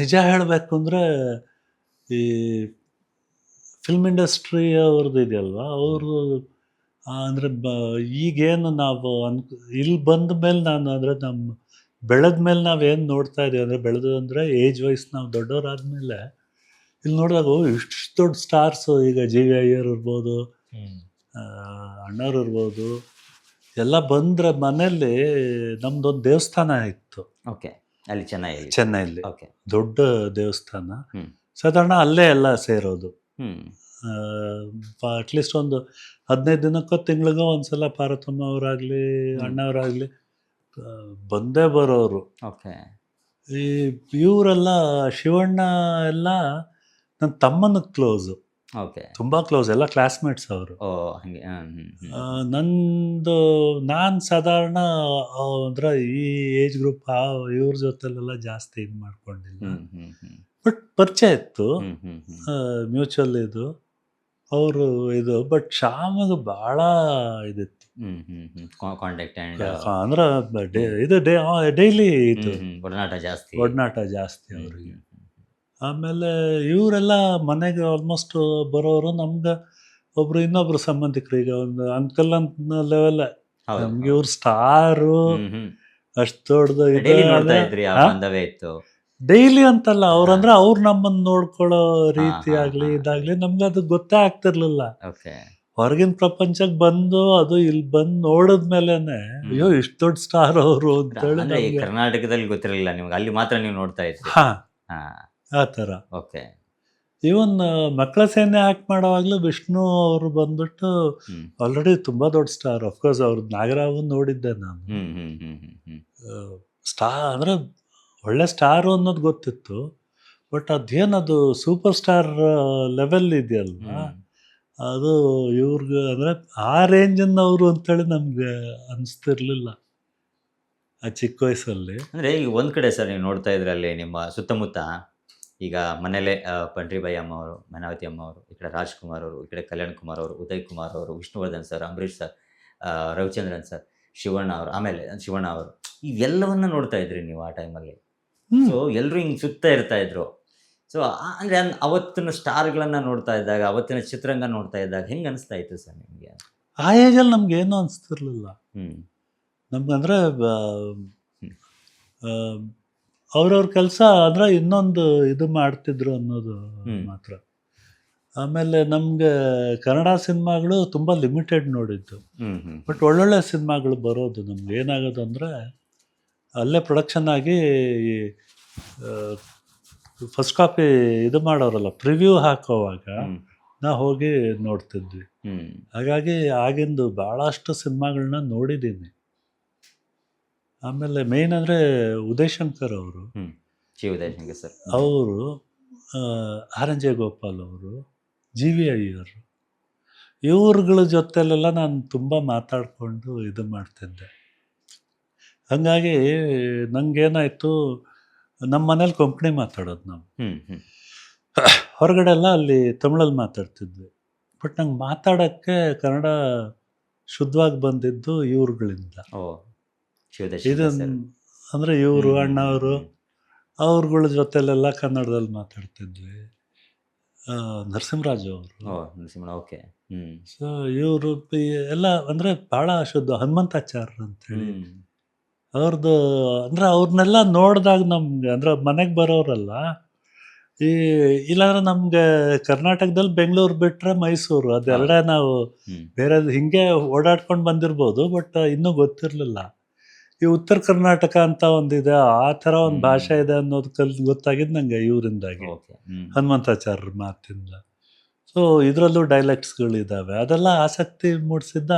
ನಿಜ ಹೇಳಬೇಕು ಅಂದರೆ ಈ ಫಿಲ್ಮ್ ಇಂಡಸ್ಟ್ರಿ ಅವ್ರದ್ದು ಇದೆಯಲ್ವಾ? ಅವರು ಅಂದರೆ ಬ, ಈಗೇನು ನಾವು ಅನ್ ಇಲ್ಲಿ ಬಂದ ಮೇಲೆ ನಾನು ಅಂದರೆ ನಮ್ಮ ಬೆಳೆದ ಮೇಲೆ ನಾವೇನು ನೋಡ್ತಾ ಇದ್ದೀವಿ ಅಂದರೆ ಬೆಳೆದು ಅಂದರೆ ಏಜ್ ವೈಸ್ ನಾವು ದೊಡ್ಡವರಾದಮೇಲೆ ಇಲ್ಲಿ ನೋಡಿದಾಗ ಇಷ್ಟು ದೊಡ್ಡ ಸ್ಟಾರ್ಸು ಈಗ ಜಿ ವಿ ಅಯ್ಯರ್ ಇರ್ಬೋದು ಅಣ್ಣವ್ರು ಇರ್ಬೋದು, ಎಲ್ಲ ಬಂದರೆ ಮನೆಯಲ್ಲಿ ನಮ್ದೊಂದು ದೇವಸ್ಥಾನ ಇತ್ತು. ಓಕೆ ಅಲ್ಲಿ ಚೆನ್ನೈಯಲ್ಲಿ ಚೆನ್ನೈಯಲ್ಲಿ ಓಕೆ. ದೊಡ್ಡ ದೇವಸ್ಥಾನ. ಸಾಧಾರಣ ಅಲ್ಲೇ ಎಲ್ಲ ಸೇರೋದು. ಅಟ್ಲೀಸ್ಟ್ ಒಂದು ಹದಿನೈದು ದಿನಕ್ಕೋ ತಿಂಗಳಿಗೋ ಒಂದ್ಸಲ ಪಾರ್ವತಮ್ಮ ಅವರಾಗಲಿ ಅಣ್ಣವರಾಗ್ಲಿ ಅಣ್ಣವರಾಗಲಿ ಬಂದೇ ಬರೋರು. ಓಕೆ. ಈ ಇವರೆಲ್ಲ ಶಿವಣ್ಣ ಎಲ್ಲ ನನ್ನ ತಮ್ಮನ ಕ್ಲೋಸು ಓಕೆ. ತುಂಬ ಕ್ಲೋಸ್ ಎಲ್ಲ ಕ್ಲಾಸ್ಮೇಟ್ಸ್ ಅವರು. ಓ ಹಂಗೆ ನಂದು ನಾನು ಸಾಧಾರಣ ಅಂದ್ರೆ ಈ ಏಜ್ ಗ್ರೂಪ್ ಇವ್ರ ಜೊತೆಲೆಲ್ಲ ಜಾಸ್ತಿ ಇದು ಮಾಡ್ಕೊಂಡಿಲ್ಲ. ಬಟ್ ಪರಿಚಯ ಇತ್ತು. ಮ್ಯೂಚುವಲ್ ಇದು. ಅವರು ಇದು ಬಟ್ ಶ್ಯಾಮದು ಭಾಳ ಇದಿತ್ತು. ಕಾಂಟ್ಯಾಕ್ಟ್ ಅಂದ್ರೆ ಇದು ಡೇ ಡೈಲಿ ಇದು. ಒಡನಾಟ ಜಾಸ್ತಿ. ಒಡನಾಟ ಜಾಸ್ತಿ ಅವ್ರಿಗೆ. ಆಮೇಲೆ ಇವರೆಲ್ಲ ಮನೆಗೆ ಆಲ್ಮೋಸ್ಟ್ ಬರೋರು ನಮ್ಗೆ ಒಬ್ರು ಇನ್ನೊಬ್ರು ಸಂಬಂಧಿಕರು ಈಗ ಒಂದು ಅಂಕಲ್ ಅಂತ ಲೆವೆಲ್ ನಮ್ಗೆ ಇವ್ರು ಸ್ಟಾರು ಅಷ್ಟು ದೊಡ್ಡದು ಇತ್ತು? ಡೈಲಿ ಅಂತಲ್ಲ ಅವ್ರಂದ್ರೆ ಅವ್ರು ನಮ್ಮನ್ನ ನೋಡ್ಕೊಳ್ಳೋ ರೀತಿ ಆಗ್ಲಿ ಇದಾಗ್ಲಿ ನಮ್ಗೆ ಅದು ಗೊತ್ತೇ ಆಗ್ತಿರ್ಲಿಲ್ಲ. ಹೊರಗಿನ ಪ್ರಪಂಚಕ್ಕೆ ಬಂದು ಅದು ಇಲ್ಲಿ ಬಂದು ನೋಡಿದ್ಮೇಲೆನೆ ಅಯ್ಯೋ ಇಷ್ಟು ದೊಡ್ಡ ಸ್ಟಾರ್ ಅವರು ಅಂತ ಹೇಳಿ ಕರ್ನಾಟಕದಲ್ಲಿ ಗೊತ್ತಿರಲಿಲ್ಲ ನಿಮ್ಗೆ ಅಲ್ಲಿ ಮಾತ್ರ ನೀವು ನೋಡ್ತಾ ಇದ್ರಿ. ಆ ಥರ. ಓಕೆ. ಈವನ್ ಮಕ್ಕಳ ಸೇನೆ ಆ್ಯಕ್ಟ್ ಮಾಡೋವಾಗಲೂ ವಿಷ್ಣು ಅವರು ಬಂದ್ಬಿಟ್ಟು ಆಲ್ರೆಡಿ ತುಂಬ ದೊಡ್ಡ ಸ್ಟಾರ್ ಅಫ್ಕೋರ್ಸ್ ಅವ್ರ ನಾಗರಾವನ್ ನೋಡಿದ್ದೆ ನಾನು. ಸ್ಟಾ ಅಂದರೆ ಒಳ್ಳೆ ಸ್ಟಾರು ಅನ್ನೋದು ಗೊತ್ತಿತ್ತು. ಬಟ್ ಅದೇನದು ಸೂಪರ್ ಸ್ಟಾರ್ ಲೆವೆಲ್ ಇದೆಯಲ್ವಾ? ಹ್ಮ್. ಅದು ಇವ್ರಿಗೆ ಅಂದರೆ ಆ ರೇಂಜನ್ನವರು ಅಂತೇಳಿ ನಮಗೆ ಅನಿಸ್ತಿರ್ಲಿಲ್ಲ. ಆ ಚಿಕ್ಕ ವಯಸ್ಸಲ್ಲಿ. ಅಂದರೆ ಈಗ ಒಂದು ಕಡೆ ಸರ್ ನೀವು ನೋಡ್ತಾ ಇದ್ರಲ್ಲಿ ನಿಮ್ಮ ಸುತ್ತಮುತ್ತ ಈಗ ಮನೆಯಲ್ಲೇ ಪಂಡ್ರಿಬಾಯಿ ಅಮ್ಮ ಅವರು ಮನಾವತಿ ಅಮ್ಮ ಅವರು ಈ ಕಡೆ ರಾಜ್ಕುಮಾರ್ ಅವರು ಈ ಕಡೆ ಕಲ್ಯಾಣ್ ಕುಮಾರ್ ಅವರು ಉದಯ್ ಕುಮಾರ್ ಅವರು Vishnuvardhan sir Ambareesh sir Ravichandran sir Shivanna ಅವರು ಆಮೇಲೆ ಶಿವಣ್ಣ ಅವರು ಇವೆಲ್ಲವನ್ನ ನೋಡ್ತಾ ಇದ್ರಿ ನೀವು ಆ ಟೈಮಲ್ಲಿ. ಸೊ ಎಲ್ಲರೂ ಹಿಂಗೆ ಸುತ್ತ ಇರ್ತಾ ಇದ್ರು. ಸೊ ಅಂದ್ರೆ ಅನ್- ಅವತ್ತಿನ ಸ್ಟಾರ್ಗಳನ್ನ ನೋಡ್ತಾ ಇದ್ದಾಗ ಅವತ್ತಿನ ಚಿತ್ರರಂಗ ನೋಡ್ತಾ ಇದ್ದಾಗ ಹೆಂಗೆ ಅನಿಸ್ತಾ ಇತ್ತು ಸರ್ ನಿಮಗೆ? ಆ ಏಜಲ್ಲಿ ನಮ್ಗೆ ಏನೂ ಅನಿಸ್ತಿರ್ಲಿಲ್ಲ. ನಮ್ಗಂದ್ರೆ ಅವ್ರವ್ರ ಕೆಲಸ ಅಂದ್ರೆ ಇನ್ನೊಂದು ಇದು ಮಾಡ್ತಿದ್ರು ಅನ್ನೋದು ಮಾತ್ರ. ಆಮೇಲೆ ನಮ್ಗೆ ಕನ್ನಡ ಸಿನಿಮಾಗಳು ತುಂಬ ಲಿಮಿಟೆಡ್ ನೋಡಿದ್ದು. ಬಟ್ ಒಳ್ಳೊಳ್ಳೆ ಸಿನಿಮಾಗಳು ಬರೋದು ನಮ್ಗೆ. ಏನಾಗೋದು ಅಂದರೆ ಅಲ್ಲೇ ಪ್ರೊಡಕ್ಷನ್ ಆಗಿ ಫಸ್ಟ್ ಕಾಪಿ ಇದು ಮಾಡೋರಲ್ಲ ಪ್ರಿವ್ಯೂ ಹಾಕೋವಾಗ ನಾ ಹೋಗಿ ನೋಡ್ತಿದ್ವಿ. ಹಾಗಾಗಿ ಆಗಿಂದು ಭಾಳಷ್ಟು ಸಿನಿಮಾಗಳನ್ನ ನೋಡಿದ್ದೀನಿ ಆಮೇಲೆ ಮೇನ್ ಅಂದರೆ ಉದಯಶಂಕರ್ ಅವರು. ಉದಯಶಂಕರ್ ಸರ್. ಅವರು ಆರ್ ಎನ್ ಜೆ ಗೋಪಾಲ್ ಅವರು ಜಿ ವಿ ಅಯ್ಯರ್. ಇವ್ರುಗಳ ಜೊತೆಲೆಲ್ಲ ನಾನು ತುಂಬ ಮಾತಾಡಿಕೊಂಡು ಇದು ಮಾಡ್ತಿದ್ದೆ. ಹಾಗಾಗಿ ನನಗೇನಾಯಿತು ನಮ್ಮ ಮನೇಲಿ ಕೊಂಕಣಿ ಮಾತಾಡೋದು ನಾವು. ಹೊರಗಡೆ ಎಲ್ಲ ಅಲ್ಲಿ ತಮಿಳಲ್ಲಿ ಮಾತಾಡ್ತಿದ್ವಿ. ಬಟ್ ನಂಗೆ ಮಾತಾಡೋಕ್ಕೆ ಕನ್ನಡ ಶುದ್ಧವಾಗಿ ಬಂದಿದ್ದು ಇವ್ರುಗಳಿಂದ. ಇದು ಅಂದರೆ ಇವರು ಅಣ್ಣವರು ಅವ್ರಗಳ ಜೊತೆಲೆಲ್ಲ ಕನ್ನಡದಲ್ಲಿ ಮಾತಾಡ್ತಿದ್ವಿ. ನರಸಿಂಹರಾಜು ಅವರು. ನರಸಿಂಹರಾಜ್ ನರಸಿಂಹ ಓಕೆ ಸೊ ಇವರು ಎಲ್ಲ ಅಂದರೆ ಭಾಳ ಶುದ್ಧ ಹನುಮಂತಾಚಾರ್ಯ ಅಂತೇಳಿ. ಅವ್ರದ್ದು ಅಂದರೆ ಅವ್ರನ್ನೆಲ್ಲ ನೋಡಿದಾಗ ನಮ್ಗೆ ಅಂದ್ರೆ ಮನೆಗೆ ಬರೋರಲ್ಲ ಈ ಇಲ್ಲಾಂದ್ರೆ ನಮ್ಗೆ ಕರ್ನಾಟಕದಲ್ಲಿ ಬೆಂಗಳೂರು ಬಿಟ್ರೆ ಮೈಸೂರು ಅದೆಲ್ಲ ನಾವು ಬೇರೆ ಹಿಂಗೆ ಓಡಾಡ್ಕೊಂಡು ಬಂದಿರ್ಬೋದು ಬಟ್ ಇನ್ನೂ ಗೊತ್ತಿರಲಿಲ್ಲ. ಈ ಉತ್ತರ ಕರ್ನಾಟಕ ಅಂತ ಒಂದಿದೆ ಆ ಥರ ಒಂದು ಭಾಷೆ ಇದೆ ಅನ್ನೋದು ಕಲ್ ಗೊತ್ತಾಗಿದ್ದು ನಂಗೆ ಇವರಿಂದಾಗಿ. ಹನುಮಂತಾಚಾರ್ಯರ ಮಾತಿಂದ. ಸೊ ಇದರಲ್ಲೂ ಡೈಲೆಕ್ಟ್ಸ್ಗಳಿದ್ದಾವೆ ಅದೆಲ್ಲ ಆಸಕ್ತಿ ಮೂಡಿಸಿದ್ದ